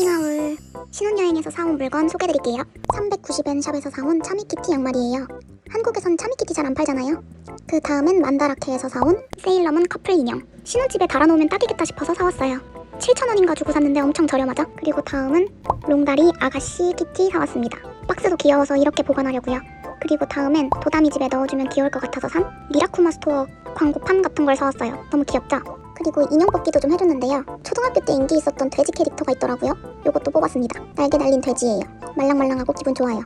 쇼핑하울 신혼여행에서 사온 물건 소개드릴게요. 390엔 샵에서 사온 차미키티 양말이에요. 한국에선 차미키티 잘 안 팔잖아요. 그 다음은 만다라케에서 사온 세일러문 커플 인형. 신혼집에 달아놓으면 딱이겠다 싶어서 사왔어요. 7,000원인가 주고 샀는데 엄청 저렴하죠? 그리고 다음은 롱다리 아가씨 키티 사왔습니다. 박스도 귀여워서 이렇게 보관하려고요. 그리고 다음엔 도담이 집에 넣어주면 귀여울 것 같아서 산 미라쿠마 스토어 광고판 같은 걸 사왔어요. 너무 귀엽죠? 그리고 인형 뽑기도 좀 해줬는데요. 초등학교 때 인기 있었던 돼지 캐릭터가 있더라고요. 요것도 뽑았습니다. 날개 달린 돼지예요. 말랑말랑하고 기분 좋아요.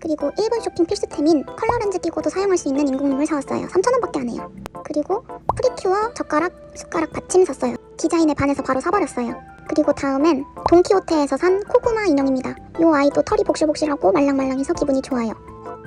그리고 일본 쇼핑 필수템인 컬러 렌즈 끼고도 사용할 수 있는 인공눈물 사왔어요. 3,000원밖에 안 해요. 그리고 프리큐어 젓가락, 숟가락 받침 샀어요. 디자인에 반해서 바로 사버렸어요. 그리고 다음엔 돈키호테에서 산 코구마 인형입니다. 요 아이도 털이 복실복실하고 말랑말랑해서 기분이 좋아요.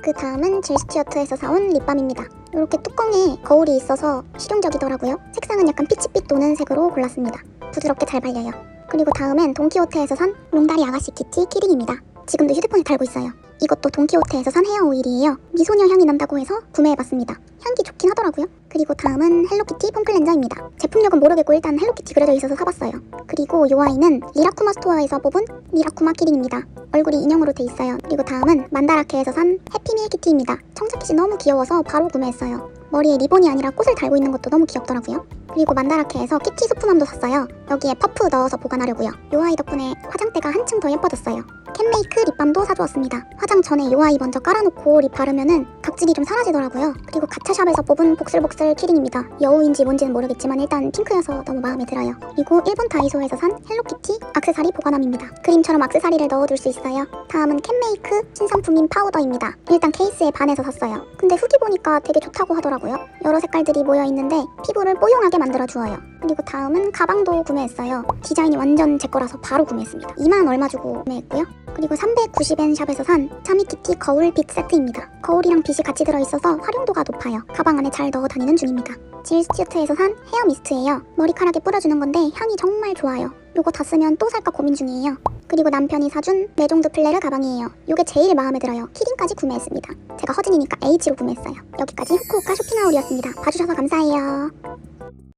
그 다음은 젤스튜어트에서 사온 립밤입니다. 이렇게 뚜껑에 거울이 있어서 실용적이더라고요. 색상은 약간 피치빛 도는 색으로 골랐습니다. 부드럽게 잘 발려요. 그리고 다음엔 돈키호테에서 산 롱다리 아가씨 키티 키링입니다. 지금도 휴대폰에 달고 있어요. 이것도 돈키호테에서 산 헤어 오일이에요. 미소녀 향이 난다고 해서 구매해봤습니다. 향기 좋긴 하더라고요. 그리고 다음은 헬로키티 폼클렌저입니다. 제품력은 모르겠고 일단 헬로키티 그려져 있어서 사봤어요. 그리고 이 아이는 리라쿠마 스토어에서 뽑은 미라쿠마 키링입니다. 얼굴이 인형으로 돼 있어요. 그리고 다음은 만다라케에서 산 해피밀 키티입니다. 청자켓이 너무 귀여워서 바로 구매했어요. 머리에 리본이 아니라 꽃을 달고 있는 것도 너무 귀엽더라고요. 그리고 만다라케에서 키티 소품함도 샀어요. 여기에 퍼프 넣어서 보관하려고요. 요 아이 덕분에 화장대가 한층 더 예뻐졌어요. 캔메이크 립밤도 사주었습니다. 화장 전에 요 아이 먼저 깔아놓고 립 바르면은 각질이 좀 사라지더라고요. 그리고 가차샵에서 뽑은 복슬복슬 키링입니다. 여우인지 뭔지는 모르겠지만 일단 핑크여서 너무 마음에 들어요. 그리고 일본 다이소에서 산 헬로키티 악세사리 보관함입니다. 그림처럼 악세사리를 넣어둘 수 있어요. 다음은 캔메이크 신상품인 파우더입니다. 일단 케이스에 반해서 샀어요. 근데 후기 보니까 되게 좋다고 하더라고요. 여러 색깔들이 모여 있는데 피부를 뽀용하게 만들어 주어요. 그리고 다음은 가방도 구매했어요. 디자인이 완전 제 거라서 바로 구매했습니다. 2만 얼마 주고 구매했고요. 그리고 390엔 샵에서 산 차미키티 거울 빛 세트입니다. 거울이랑 빛이 같이 들어있어서 활용도가 높아요. 가방 안에 잘 넣어 다니는 중입니다. 질스튜트에서 산 헤어 미스트예요. 머리카락에 뿌려주는 건데 향이 정말 좋아요. 요거 다 쓰면 또 살까 고민 중이에요. 그리고 남편이 사준 메종드 플레르 가방이에요. 요게 제일 마음에 들어요. 키링까지 구매했습니다. 제가 허진이니까 H로 구매했어요. 여기까지 후쿠오카 쇼핑하울이었습니다. 봐주셔서 감사해요.